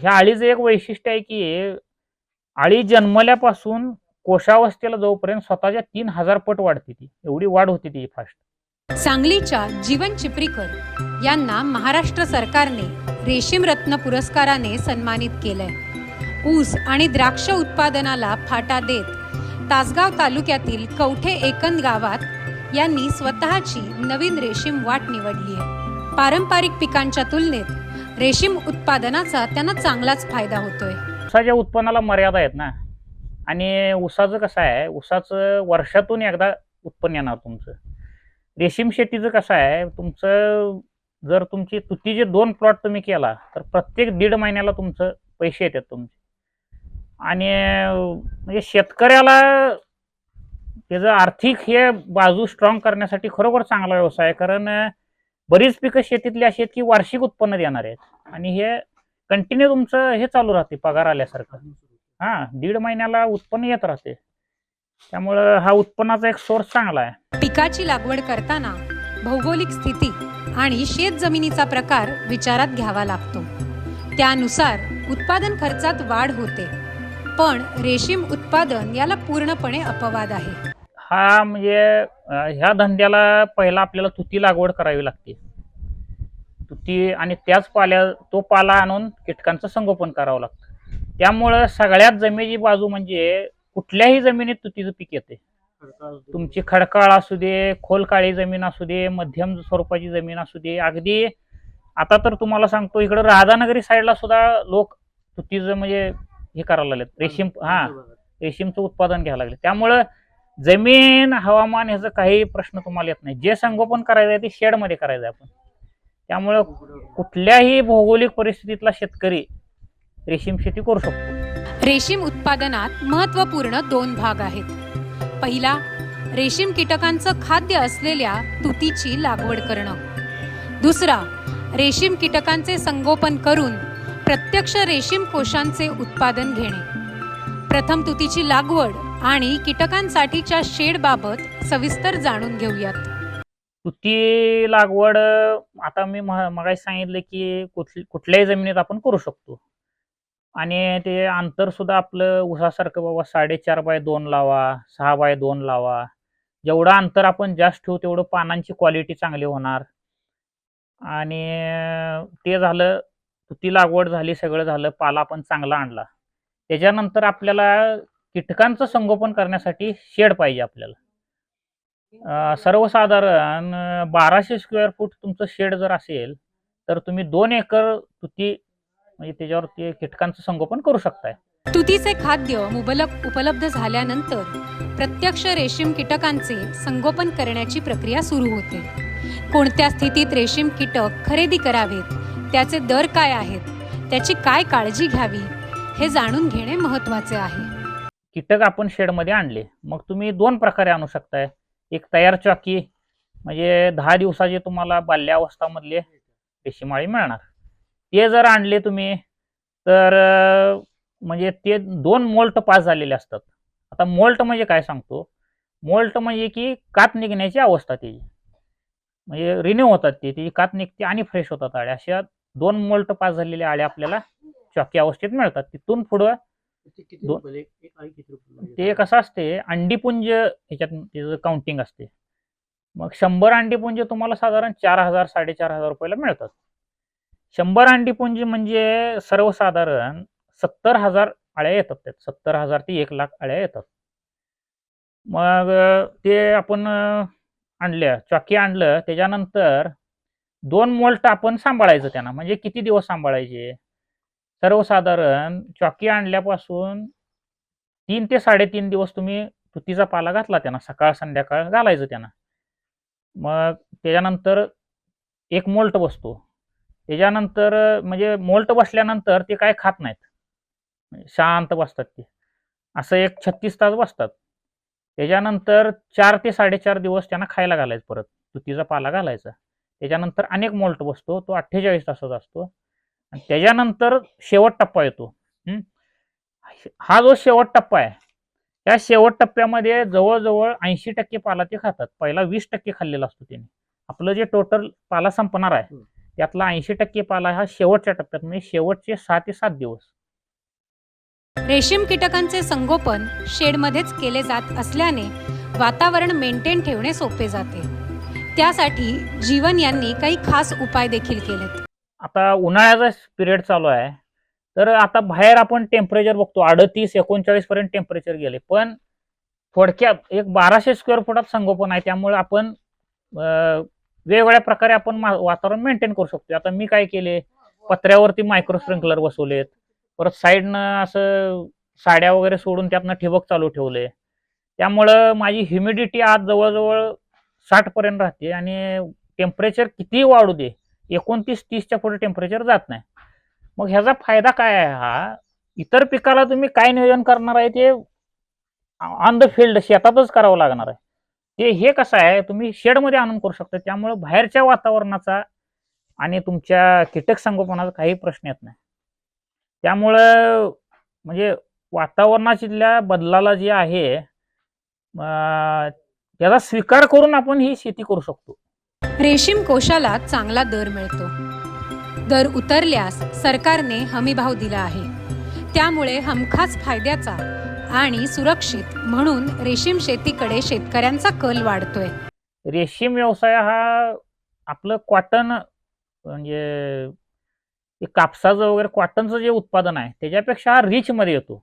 ह्या अळीचं एक वैशिष्ट्य आहे की आळी जन्मल्यापासून कोशावस्थेला जोपर्यंत स्वतःच्या तीन हजार पट वाढते ती एवढी वाढ होती ती फास्ट सांगलीच्या जीवन चिपरीकर यांना महाराष्ट्र सरकारने रेशीम रत्न पुरस्काराने सन्मानित केलंय. ऊस आणि द्राक्ष उत्पादनाला फाटा देत तासगाव तालुक्यातील कवठे एकंद गावात यांनी स्वतःची नवीन रेशीम वाट निवडली आहे. पारंपरिक पिकांच्या तुलनेत रेशीम उत्पादनाचा त्यांना चांगलाच फायदा होतोय. उसाच्या उत्पन्नाला मर्यादा आहेत ना. आणि उसाचं कसं आहे उसाचं वर्षातून एकदा उत्पन्न येणार तुमचं. रेशीम शेतीचं कसं आहे तुमचं जर तुमची तुतीचे दोन प्लॉट तुम्ही केला तर प्रत्येक दीड महिन्याला तुमचं पैसे येतात तुमचे. आणि म्हणजे शेतकऱ्याला त्याचं आर्थिक हे बाजू स्ट्रॉंग करण्यासाठी खरोखर चांगला व्यवसाय आहे. कारण बरीच पिकं शेतीतली अशी आहेत की वार्षिक उत्पन्न देणार आहेत. आणि हे कंटिन्यू तुमचं हे चालू राहते पगार आल्यासारखं. हा दीड महिन्याला उत्पन्न येत राहते. त्यामुळं हा उत्पन्नाचा एक सोर्स चांगला आहे. पिकाची लागवड करताना भौगोलिक स्थिती आणि शेत जमिनीचा प्रकार विचारात घ्यावा लागतो. त्यानुसार उत्पादन खर्चात वाढ होते. पण रेशीम उत्पादन याला पूर्णपणे अपवाद आहे. हा म्हणजे ह्या धंद्याला पहिला आपल्याला तुती लागवड करावी लागते. तुती आणि त्याच पाल्या तो पाला आणून कीटकांचं संगोपन करावं लागतं. त्यामुळं सगळ्यात जमिनीची बाजू म्हणजे कुठल्याही जमिनीत तुतीचं पीक येते. तुमची खडकाळ असू दे खोल काळी जमीन असू दे मध्यम स्वरूपाची जमीन असू दे अगदी आता तर तुम्हाला सांगतो इकडं राधानगरी साईडला सुद्धा लोक तुतीचं म्हणजे हे करायला लागलेत. रेशीम हा रेशीमचं उत्पादन घ्यायला लागले त्यामुळं जमीन हवामान ह्याचं काही प्रश्न तुम्हाला येत नाही. जे संगोपन करायचं आहे ते शेडमध्ये करायचं आहे आपण. त्यामुळं कुठल्याही भौगोलिक परिस्थितीतला शेतकरी रेशीम शेती करू शकतो. रेशीम उत्पादनात महत्त्वपूर्ण दोन भाग आहेत. पहिला रेशीम कीटकांचं खाद्य असलेल्या तुतीची लागवड करणं. दुसरा रेशीम कीटकांचे संगोपन करून प्रत्यक्ष रेशीम कोशांचे उत्पादन घेणे. प्रथम तुतीची लागवड आणि कीटकांसाठीच्या शेडबाबत सविस्तर जाणून घेऊयात. तुती लागवड आता मी मगाशी सांगितलं की कुठली कुठल्याही जमिनीत आपण करू शकतो. आणि ते अंतर सुद्धा आपलं उसासारखं बाबा साडेचार बाय दोन लावा सहा बाय दोन लावा. जेवढं अंतर आपण जास्त ठेवू तेवढं पानांची क्वालिटी चांगली होणार. आणि ते झालं तुती लागवड झाली सगळं झालं पाला आपण चांगला आणला. त्याच्यानंतर आपल्याला कीटकांचं संगोपन करण्यासाठी शेड पाहिजे आपल्याला. सर्वसाधारण बाराशे स्क्वेअर फूट तुमचं शेड जर असेल तर तुम्ही दोन एकर तुती म्हणजे त्याच्यावरती कीटकांचं संगोपन करू शकताय. तुतीचे खाद्य मुबलक उपलब्ध झाल्यानंतर प्रत्यक्ष रेशीम कीटकांचे संगोपन करण्याची प्रक्रिया सुरू होते. कोणत्या स्थितीत रेशीम कीटक खरेदी करावेत? त्याचे दर काय आहेत? त्याची काय काळजी घ्यावी? हे जाणून घेणे महत्त्वाचे आहे. कीटक आपण शेडमध्ये आणले. मग तुम्ही दोन प्रकारे आणू शकताय. एक तयार चॉकी म्हणजे दहा दिवसाचे तुम्हाला बाल्यावस्थामधले रेशीमाळी मिळणार. ते जर आणले तुम्ही तर म्हणजे ते दोन मोल्ट पास झालेले असतात. आता मोल्ट म्हणजे काय सांगतो? मोल्ट म्हणजे की कात निघण्याची अवस्था त्याची. म्हणजे रिन्यू होतात ते ती कात निघते आणि फ्रेश होतात आळ्या. अशा दोन मोल्ट पास झालेल्या आळ्या आपल्याला चॉकी अवस्थेत मिळतात. तिथून पुढं दोन- ते कसं असते अंडीपुंज ह्याच्यात त्याचं काउंटिंग असते. मग शंभर अंडीपुंज तुम्हाला साधारण चार हजार साडेचार हजार रुपयाला मिळतात. शंभर अंडीपुंज म्हणजे सर्वसाधारण सत्तर हजार अळ्या येतात त्यात. सत्तर हजार ते एक लाख अळ्या येतात. मग अं, ते आपण अं, आणल्या चॉकी आणलं त्याच्यानंतर दोन मोल्ट आपण सांभाळायचं त्यांना. म्हणजे किती दिवस सांभाळायचे? सर्वसाधारण चॉकी आणल्यापासून तीन ते साडेतीन दिवस तुम्ही तुतीचा पाला घातला त्यांना सकाळ संध्याकाळ घालायचं त्यांना. मग त्याच्यानंतर एक मोल्ट बसतो. त्याच्यानंतर म्हणजे मोल्ट बसल्यानंतर ते काय खात नाहीत. म्हणजे शांत बसतात ते. असं एक छत्तीस तास बसतात. त्याच्यानंतर चार ते साडेचार दिवस त्यांना खायला घालायचं परत. तुतीचा पाला घालायचा. त्याच्यानंतर अनेक मोल्ट बसतो. तो अठ्ठेचाळीस तासाचा असतो. त्याच्यानंतर शेवट टप्पा येतो. हं? हा जो शेवट टप्पा आहे त्या शेवट टप्प्यामध्ये जवळजवळ ऐंशी टक्के पाला ते खातात. पहिला वीस टक्के खाल्लेला असतो त्याने. आपलं जे टोटल पाला संपणार आहे त्यातला ऐंशी टक्के पाला हा शेवटच्या टप्प्यात म्हणजे शेवटचे सहा ते सात दिवस. रेशीम कीटकांचे संगोपन शेडमध्येच केले जात असल्याने वातावरण मेंटेन ठेवणे सोपे जाते. त्यासाठी जीवन यांनी काही खास उपाय देखील केलेत. आता उन्हाळ्याचा पिरियड चालू आहे. तर आता बाहेर आपण टेम्परेचर बघतो अडतीस एकोणचाळीस पर्यंत टेम्परेचर गेले. पण थोडक्यात एक बाराशे स्क्वेअर फुटात संगोपन आहे त्यामुळे आपण वेगवेगळ्या प्रकारे आपण मा- वातावरण मेंटेन करू शकतो. आता मी काय केले पत्र्यावरती मायक्रो स्प्रिंकलर बसवलेत. परत साईडनं असं साड्या वगैरे सोडून त्यातनं ठिबक चालू ठेवले. त्यामुळं माझी ह्युमिडिटी आज जवळजवळ साठ पर्यंत राहते आणि टेम्परेचर कितीही वाढू दे एकोणतीस तीसच्या पुढे टेम्परेचर जात नाही. मग ह्याचा फायदा काय आहे हा? इतर पिकाला तुम्ही काय नियोजन करणार आहे ते ऑन द फील्ड शेतातच करावं लागणार आहे. ते हे कसं आहे तुम्ही शेडमध्ये आणून करू शकता. त्यामुळे बाहेरच्या वातावरणाचा आणि तुमच्या कीटक संगोपनाचा काही प्रश्न येत नाही. त्यामुळं म्हणजे वातावरणाच्या बदलाला जे आहे त्याचा स्वीकार करून आपण ही शेती करू शकतो. रेशीम कोशाला चांगला दर मिळतो. दर उतरल्यास सरकारने हमीभाव दिला आहे. त्यामुळे हमखास फायद्याचा आणि सुरक्षित म्हणून रेशीम शेतीकडे शेतकऱ्यांचा कल वाढतोय. रेशीम व्यवसाय हा आपलं कॉटन म्हणजे कापसाचं वगैरे कॉटनचं जे उत्पादन आहे त्याच्यापेक्षा हा रिच मध्ये येतो.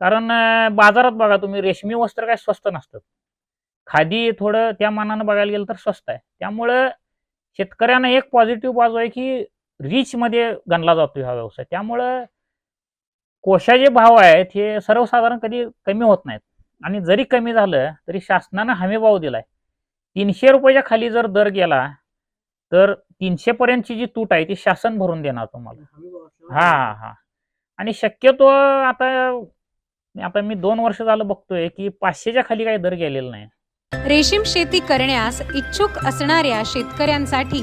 कारण बाजारात बघा तुम्ही रेशमी वस्त्र काय स्वस्त नसतं खादी थोडं त्या मानानं बघायला गेलं तर स्वस्त आहे. त्यामुळं शेतकऱ्यांना एक पॉझिटिव्ह बाजू आहे की रिच मध्ये गणला जातो हा व्यवसाय. त्यामुळं कोशाचे भाव आहेत हे सर्वसाधारण कधी कमी होत नाहीत. आणि जरी कमी झालं तरी शासनानं हमी भाव दिलाय. तीनशे रुपयाच्या खाली जर दर गेला तर तीनशे पर्यंतची जी तूट आहे ती शासन भरून देणार तुम्हाला. हा हा हा. आणि शक्यतो आता आता मी दोन वर्ष झालं बघतोय की पाचशेच्या खाली काही दर गेलेला नाही. रेशीम शेती करण्यास इच्छुक असणाऱ्या शेतकऱ्यांसाठी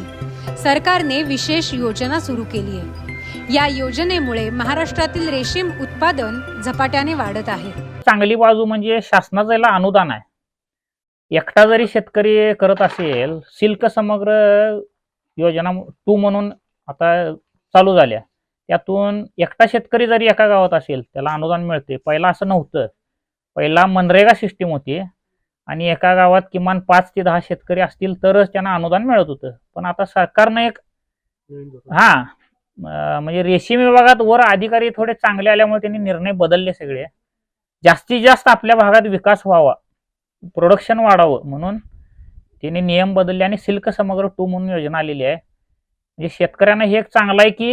सरकारने विशेष योजना सुरू केली आहे. या योजनेमुळे महाराष्ट्रातील रेशीम उत्पादन झपाट्याने वाढत आहे. चांगली बाजू म्हणजे शासनाचं याला अनुदान आहे. एकटा जरी शेतकरी करत असेल सिल्क समग्र योजना टू म्हणून आता चालू झाल्या. त्यातून एकटा शेतकरी जरी एका गावात असेल त्याला अनुदान मिळते. पहिला असं नव्हतं. पहिला मनरेगा सिस्टीम होती. आणि एका गावात किमान पाच ते दहा शेतकरी असतील तरच त्यांना अनुदान मिळत होतं. पण आता सरकारनं एक हा म्हणजे रेशीम विभागात वर अधिकारी थोडे चांगले आल्यामुळे त्यांनी निर्णय बदलले सगळे. जास्तीत जास्त आपल्या भागात विकास व्हावा प्रोडक्शन वाढावं म्हणून त्यांनी नियम बदलले आणि सिल्क समग्र टू म्हणून योजना आलेली आहे. म्हणजे शेतकऱ्यांना हे एक चांगलं आहे की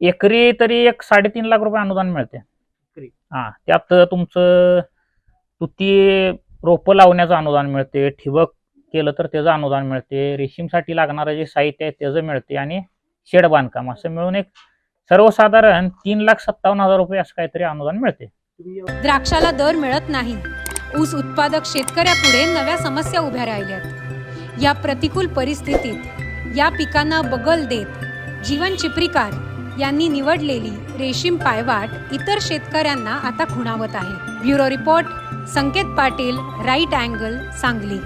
एकरी तरी एक साडेतीन लाख रुपये अनुदान मिळते? हा त्यात तुमचं तुती रोपं लावण्याचं अनुदान मिळते ठिबक केलं तर त्याचं अनुदान मिळते रेशीमसाठी लागणारं जे साहित्य आहे त्याचं मिळते आणि शेड बांधकाम असं मिळून एक सर्वसाधारण तीन लाख सत्तावन्न हजार रुपये असं काहीतरी अनुदान मिळते. द्राक्षाला दर मिळत नाही. ऊस उत्पादक शेतकऱ्यापुढे नव्या समस्या उभ्या राहिल्यात. या प्रतिकूल परिस्थितीत या पिकांना बगल देत जीवन चिपरीकार यांनी निवडलेली रेशीम पायवाट इतर शेतकऱ्यांना आता खुणावत आहे. Bureau report Sanket Patil right angle Sangli.